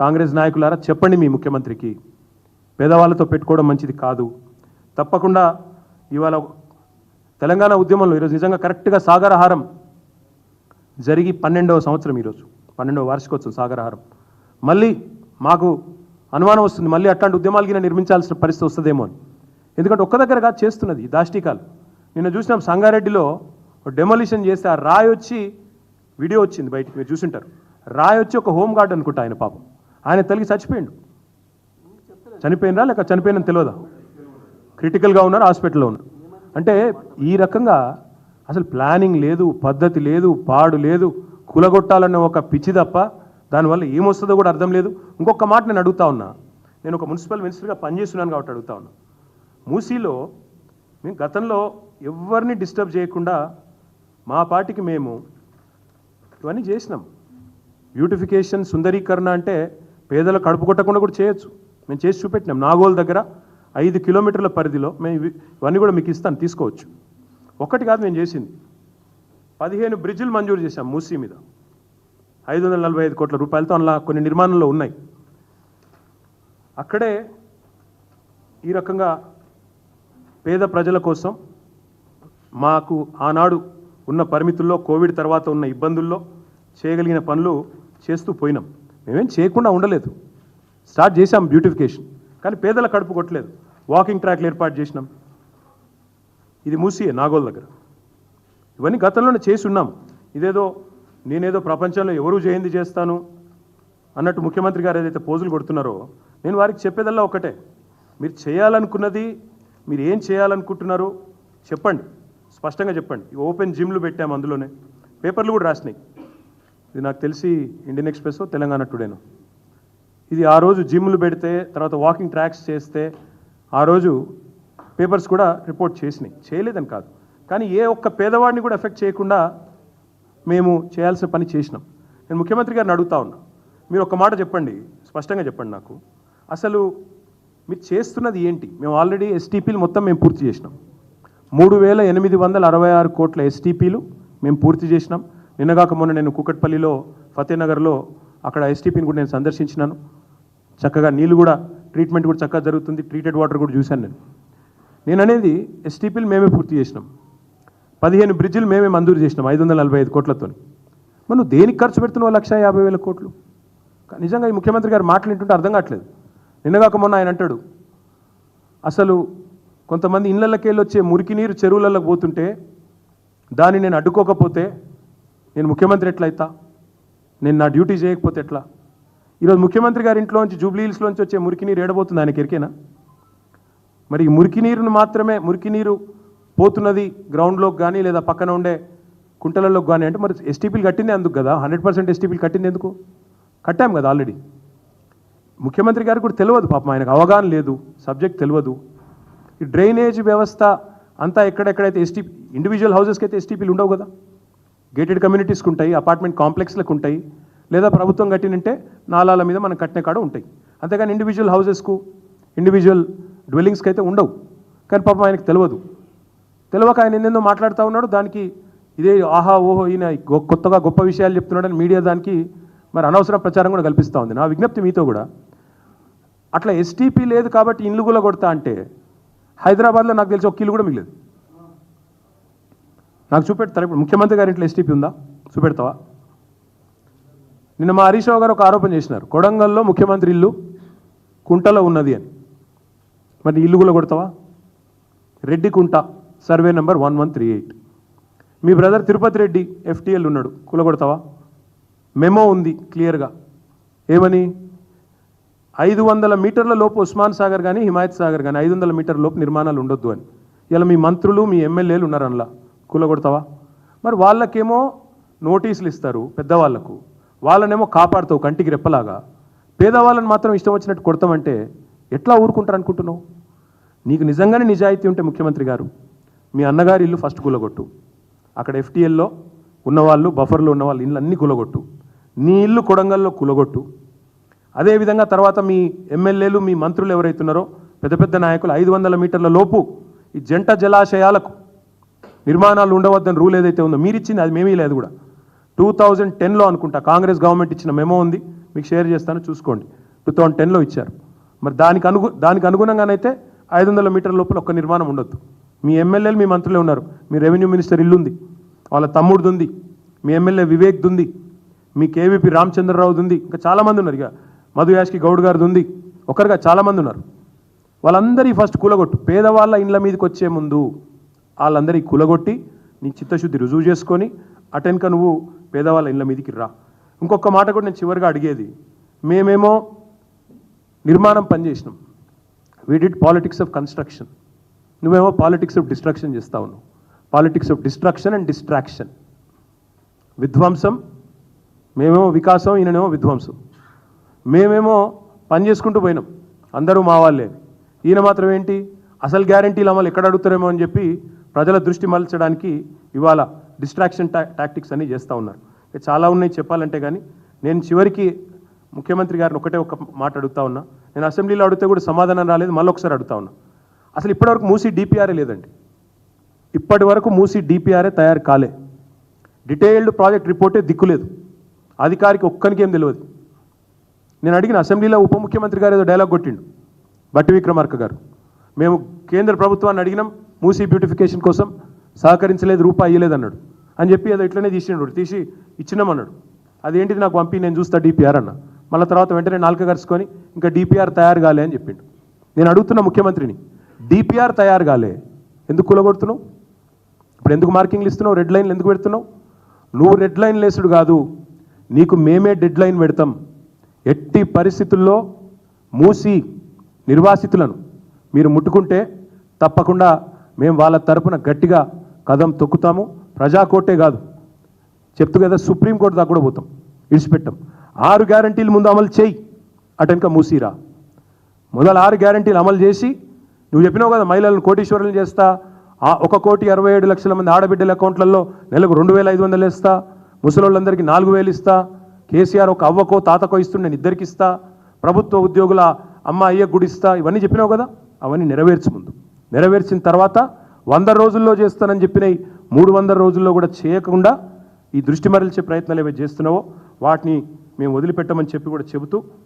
కాంగ్రెస్ నాయకులారా చెప్పండి మీ ముఖ్యమంత్రికి. పేదవాళ్ళతో పెట్టుకోవడం మంచిది కాదు. తప్పకుండా ఇవాళ తెలంగాణ ఉద్యమంలో ఈరోజు నిజంగా కరెక్ట్గా సాగరహారం జరిగి పన్నెండవ సంవత్సరం ఈరోజు. పన్నెండవ వార్షికోత్సవం సాగరహారం. మళ్ళీ మాకు అనుమానం వస్తుంది మళ్ళీ అట్లాంటి ఉద్యమాలు గిన నిర్మించాల్సిన పరిస్థితి వస్తుందేమో అని. ఎందుకంటే ఒక్క దగ్గర కాదు చేస్తున్నది దాష్టికాలు. నిన్న చూసినాం సంగారెడ్డిలో డెమోలిషన్ చేస్తే ఆ రాయి వచ్చి వీడియో వచ్చింది బయటికి మీరు చూసింటారు. రాయి వచ్చి ఒక హోమ్ గార్డ్ అనుకుంటా ఆయన పాపం. ఆయన తల్లి చచ్చిపోయిండు. చనిపోయినరా లేక చనిపోయిన తెలియదా క్రిటికల్గా ఉన్నారు? హాస్పిటల్లో ఉన్నారు? అంటే ఈ రకంగా అసలు ప్లానింగ్ లేదు పద్ధతి లేదు పాడు లేదు కులగొట్టాలన్న ఒక పిచ్చి తప్ప దానివల్ల ఏమొస్తుందో కూడా అర్థం లేదు. ఇంకొక మాట నేను అడుగుతా ఉన్నా. నేను ఒక మున్సిపల్ మినిస్టర్గా పనిచేస్తున్నాను కాబట్టి అడుగుతా ఉన్నా. మూసీలో మేము గతంలో ఎవరిని డిస్టర్బ్ చేయకుండా మా పార్టీకి మేము ఇవన్నీ చేసినాం. బ్యూటిఫికేషన్ సుందరీకరణ అంటే పేదల కడుపు కొట్టకుండా కూడా చేయొచ్చు. మేము చేసి చూపెట్టినాం. నాగోల్ దగ్గర ఐదు కిలోమీటర్ల పరిధిలో మేము ఇవన్నీ కూడా మీకు ఇస్తాను తీసుకోవచ్చు. ఒక్కటి కాదు మేము చేసింది. పదిహేను బ్రిడ్జిలు మంజూరు చేశాం మూసీ మీద. ఐదు వందల నలభై ఐదు కోట్ల రూపాయలతో అలా కొన్ని నిర్మాణంలో ఉన్నాయి. అక్కడే ఈ రకంగా పేద ప్రజల కోసం మాకు ఆనాడు ఉన్న పరిమితుల్లో కోవిడ్ తర్వాత ఉన్న ఇబ్బందుల్లో చేయగలిగిన పనులు చేస్తూ పోయినాం. మేమేం చేయకుండా ఉండలేదు. స్టార్ట్ చేసాం బ్యూటిఫికేషన్ కానీ పేదల కడుపు కొట్టలేదు. వాకింగ్ ట్రాక్లు ఏర్పాటు చేసినాం. ఇది మూసియే నాగోల్ దగ్గర. ఇవన్నీ గతంలోనే చేసి ఉన్నాం. ఇదేదో నేనేదో ప్రపంచంలో ఎవరు చేయింది చేస్తాను అన్నట్టు ముఖ్యమంత్రి గారు ఏదైతే పోజులు కొడుతున్నారో నేను వారికి చెప్పేదల్లా ఒకటే. మీరు చేయాలనుకున్నది మీరు ఏం చేయాలనుకుంటున్నారో చెప్పండి. స్పష్టంగా చెప్పండి. ఓపెన్ జిమ్లు పెట్టాము అందులోనే. పేపర్లు కూడా రాసినాయి. ఇది నాకు తెలిసి ఇండియన్ ఎక్స్ప్రెస్ తెలంగాణ టుడేను. ఇది ఆ రోజు జిమ్లు పెడితే తర్వాత వాకింగ్ ట్రాక్స్ చేస్తే ఆ రోజు పేపర్స్ కూడా రిపోర్ట్ చేసినాయి. చేయలేదని కాదు. కానీ ఏ ఒక్క పేదవాడిని కూడా ఎఫెక్ట్ చేయకుండా మేము చేయాల్సిన పని చేసినాం. నేను ముఖ్యమంత్రి గారిని అడుగుతా ఉన్నా. మీరు ఒక మాట చెప్పండి స్పష్టంగా చెప్పండి నాకు. అసలు మీరు చేస్తున్నది ఏంటి? మేము ఆల్రెడీ ఎస్టీపీలు మొత్తం మేము పూర్తి చేసినాం. మూడు వేల ఎనిమిది వందల అరవై ఆరు కోట్ల ఎస్టీపీలు మేము పూర్తి చేసినాం. నిన్నగాక మొన్న నేను కూకట్పల్లిలో ఫతేనగర్లో అక్కడ ఎస్టీపీని కూడా నేను సందర్శించినాను. చక్కగా నీళ్ళు కూడా ట్రీట్మెంట్ కూడా చక్కగా జరుగుతుంది. ట్రీటెడ్ వాటర్ కూడా చూశాను నేను. నేను అనేది ఎస్టీపీలు మేమే పూర్తి చేసినాం. పదిహేను బ్రిడ్జిలు మేమే మంజూరు చేసినాం ఐదు వందల నలభై ఐదు కోట్లతో మనం దేనికి ఖర్చు పెడుతున్నావు లక్ష యాభై వేల కోట్లు? నిజంగా ఈ ముఖ్యమంత్రి గారు మాటలు వింటుంటే అర్థం కావట్లేదు. నిన్నగాక మొన్న ఆయన అంటాడు అసలు కొంతమంది ఇళ్ళకి వెళ్ళి వచ్చే మురికి నీరు చెరువులలో పోతుంటే దాన్ని నేను అడ్డుకోకపోతే నేను ముఖ్యమంత్రి ఎట్లయితా? నేను నా డ్యూటీ చేయకపోతే ఎట్లా? ఈరోజు ముఖ్యమంత్రి గారి ఇంట్లోంచి నుంచి జూబ్లీహిల్స్లోంచి వచ్చే మురికి నీరు ఏడబోతుంది ఆయనకి ఎరికేనా మరి ఈ మురికి నీరును మాత్రమే మురికి నీరు పోతున్నది గ్రౌండ్లోకి కానీ లేదా పక్కన ఉండే కుంటలలోకి కానీ అంటే మరి ఎస్టీపీలు కట్టింది అందుకు కదా? హండ్రెడ్ పర్సెంట్ ఎస్టీపీలు కట్టింది ఎందుకు? కట్టాం కదా ఆల్రెడీ. ముఖ్యమంత్రి గారికి కూడా తెలియదు పాపం ఆయనకు అవగాహన లేదు సబ్జెక్ట్ తెలియదు. ఈ డ్రైనేజ్ వ్యవస్థ అంతా ఎక్కడెక్కడైతే ఎస్టీ ఇండివిజువల్ హౌసెస్కి అయితే ఎస్టీపీలు ఉండవు కదా? గేటెడ్ కమ్యూనిటీస్కి ఉంటాయి అపార్ట్మెంట్ కాంప్లెక్స్లకు ఉంటాయి లేదా ప్రభుత్వం కట్టినంటే నాలాల మీద మనం కట్టిన కాడ ఉంటాయి. అంతేగాని ఇండివిజువల్ హౌసెస్కు ఇండివిజువల్ డ్వెల్లింగ్స్కి అయితే ఉండవు. కానీ పాపం ఆయనకు తెలియదు తెలియక ఆయన ఎన్నెందో మాట్లాడుతూ ఉన్నాడు. దానికి ఇదే ఆహా ఓహో ఈయన గొ- కొత్తగా గొప్ప విషయాలు చెప్తున్నాడని మీడియా దానికి మరి అనవసర ప్రచారం కూడా కల్పిస్తూ ఉంది. నా విజ్ఞప్తి మీతో కూడా. అట్లా ఎస్టీపీ లేదు కాబట్టి ఇల్లు కూడా కొడతా అంటే హైదరాబాద్లో నాకు తెలిసి ఒక ఇల్లు కూడా మిగిలేదు. నాకు చూపెడతారు ఇప్పుడు? ముఖ్యమంత్రి గారి ఇంట్లో ఎస్టీపీ ఉందా? చూపెడతావా? నిన్న మా హరీష్ రావు గారు ఒక ఆరోపణ చేసినారు. కొడంగల్లో ముఖ్యమంత్రి ఇల్లు కుంటలో ఉన్నది అని. మరి ఇల్లు కూడా కొడతావా? Reddy Kunta survey number one one three eight. మీ బ్రదర్ తిరుపతి రెడ్డి ఎఫ్టీఎల్ ఉన్నాడు. కూలగొడతావా? మెమో ఉంది క్లియర్గా. ఏమని? ఐదు వందల మీటర్ల లోపు ఉస్మాన్ సాగర్ కానీ హిమాయత్ సాగర్ కానీ ఐదు వందల మీటర్ల లోపు నిర్మాణాలు ఉండొద్దు అని. ఇలా మీ మంత్రులు మీ ఎమ్మెల్యేలు ఉన్నారు అందులో కూలగొడతావా? మరి వాళ్ళకేమో నోటీసులు ఇస్తారు పెద్దవాళ్ళకు వాళ్ళనేమో కాపాడుతావు కంటికి రెప్పలాగా. పేదవాళ్ళని మాత్రం ఇష్టం వచ్చినట్టు కొడతామంటే ఎట్లా ఊరుకుంటారు అనుకుంటున్నావు నీకు నిజంగానే నిజాయితీ ఉంటే ముఖ్యమంత్రి గారు మీ అన్నగారి ఇల్లు ఫస్ట్ కూలగొట్టు. అక్కడ ఎఫ్టీఎల్లో ఉన్నవాళ్ళు బఫర్లో ఉన్న వాళ్ళు ఇల్లు అన్నీ కూలగొట్టు. నీ ఇల్లు కొడంగల్లో కూలగొట్టు. అదేవిధంగా తర్వాత మీ ఎమ్మెల్యేలు మీ మంత్రులు ఎవరైతున్నారో పెద్ద పెద్ద నాయకులు ఐదు వందల మీటర్ల లోపు ఈ జంట జలాశయాలకు నిర్మాణాలు ఉండవద్దని రూల్ ఏదైతే ఉందో మీరు ఇచ్చింది అది మేమీ లేదు కూడా. టూ థౌజండ్ టెన్లో అనుకుంటా కాంగ్రెస్ గవర్నమెంట్ ఇచ్చిన మెమో ఉంది మీకు షేర్ చేస్తాను చూసుకోండి. టూ థౌజండ్ టెన్లో ఇచ్చారు. మరి దానికి అనుగు దానికి అనుగుణంగానైతే ఐదు వందల మీటర్ల లోపల ఒక్క నిర్మాణం ఉండొద్దు. మీ ఎమ్మెల్యేలు మీ మంత్రులే ఉన్నారు. మీ రెవెన్యూ మినిస్టర్ ఇల్లు ఉంది వాళ్ళ తమ్ముడిది ఉంది మీ ఎమ్మెల్యే వివేక్ది ఉంది మీ కేవీపీ రామచంద్రరావుది ఉంది ఇంకా చాలామంది ఉన్నారు. ఇక మధు యాష్కి గౌడ్ గారిది ఉంది ఒకరిగా చాలామంది ఉన్నారు. వాళ్ళందరి ఫస్ట్ కూలగొట్టు. పేదవాళ్ళ ఇండ్ల మీదకి వచ్చే ముందు వాళ్ళందరికీ కులగొట్టి నీ చిత్తశుద్ధి రుజువు చేసుకొని అటెన్క నువ్వు పేదవాళ్ళ ఇండ్ల మీదకి రా. ఇంకొక మాట కూడా నేను చివరిగా అడిగేది మేమేమో నిర్మాణం పనిచేసినాం we did politics of construction నువ్వేమో పాలిటిక్స్ ఆఫ్ డిస్ట్రక్షన్ చేస్తావు నువ్వు politics of destruction and distraction విధ్వంసం మేమేమో వికాసం ఈయననేమో విధ్వంసం. మేమేమో పని చేసుకుంటూ పోయినాం. అందరూ మా వాళ్ళే. ఈయన మాత్రం ఏంటి? అసలు గ్యారంటీలు అమలు ఎక్కడ అడుగుతారేమో అని చెప్పి ప్రజల దృష్టి మలచడానికి ఇవాళ డిస్ట్రాక్షన్ టా టాక్టిక్స్ అన్నీ చేస్తూ ఉన్నారు. ఇక చాలా ఉన్నాయి చెప్పాలంటే కానీ నేను చివరికి ముఖ్యమంత్రి గారిని ఒకటే ఒక మాట అడుగుతా ఉన్నా. నేను అసెంబ్లీలో అడిగితే కూడా సమాధానం రాలేదు మళ్ళీ ఒకసారి అడుగుతా ఉన్నా. అసలు ఇప్పటివరకు మూసీ డిపిఆర్ఏ లేదండి. ఇప్పటి వరకు మూసీ డిపిఆర్ఏ తయారు కాలే. డీటెయిల్డ్ ప్రాజెక్ట్ రిపోర్టే దిక్కులేదు అధికారికి ఒక్కరికి ఏం తెలియదు. నేను అడిగిన అసెంబ్లీలో ఉప ముఖ్యమంత్రి గారు ఏదో డైలాగ్ కొట్టిండు. బట్టి విక్రమార్క గారు. మేము కేంద్ర ప్రభుత్వాన్ని అడిగినాం మూసీ బ్యూటిఫికేషన్ కోసం సహకరించలేదు రూపాయి ఇయ్యలేదు అన్నాడు. అని చెప్పి అది ఇట్లనే తీసినాడు తీసి ఇచ్చినామన్నాడు. అదేంటిది నాకు పంపి నేను చూస్తా డిపిఆర్ అన్న. మళ్ళీ తర్వాత వెంటనే నాలుక కరుచుకొని ఇంకా డిపిఆర్ తయారు కాలే అని చెప్పిండు. నేను అడుగుతున్న ముఖ్యమంత్రిని డిపిఆర్ తయారు కాలే ఎందుకు కూలగొడుతున్నావు? ఇప్పుడు ఎందుకు మార్కింగ్లు ఇస్తున్నావు? రెడ్ లైన్లు ఎందుకు పెడుతున్నావు? నువ్వు రెడ్ లైన్ లేసుడు కాదు నీకు మేమే డెడ్ లైన్ పెడతాం. ఎట్టి పరిస్థితుల్లో మూసి నిర్వాసితులను మీరు ముట్టుకుంటే తప్పకుండా మేము వాళ్ళ తరపున గట్టిగా కదం తొక్కుతాము. ప్రజాకోర్టే కాదు. చెప్తూ కదా సుప్రీంకోర్టు దాకా కూడా పోతాం. ఇడిచిపెట్టాం ఆరు గ్యారంటీలు ముందు అమలు చేయి. అటెనక మూసిరా. మొదలు ఆరు గ్యారంటీలు అమలు చేసి నువ్వు చెప్పినావు కదా మహిళలను కోటీశ్వరులు చేస్తా. ఆ ఒక కోటి అరవై ఏడు లక్షల మంది ఆడబిడ్డల అకౌంట్లలో నెలకు రెండు వేల ఐదు వందలు ఇస్తా ముసలోళ్ళందరికీ నాలుగు వేలు ఇస్తా. కేసీఆర్ ఒక అవ్వకో తాతకో ఇస్తుండే నేను ఇద్దరికి ఇస్తా. ప్రభుత్వ ఉద్యోగుల అమ్మ అయ్య గుడిస్తా. ఇవన్నీ చెప్పినావు కదా? అవన్నీ నెరవేర్చు ముందు. నెరవేర్చిన తర్వాత వంద రోజుల్లో చేస్తానని చెప్పిన మూడు వందల రోజుల్లో కూడా చేయకుండా ఈ దృష్టి మరల్చే ప్రయత్నాలు ఏవైతే చేస్తున్నావో వాటిని మేము వదిలిపెట్టమని చెప్పి కూడా చెబుతూ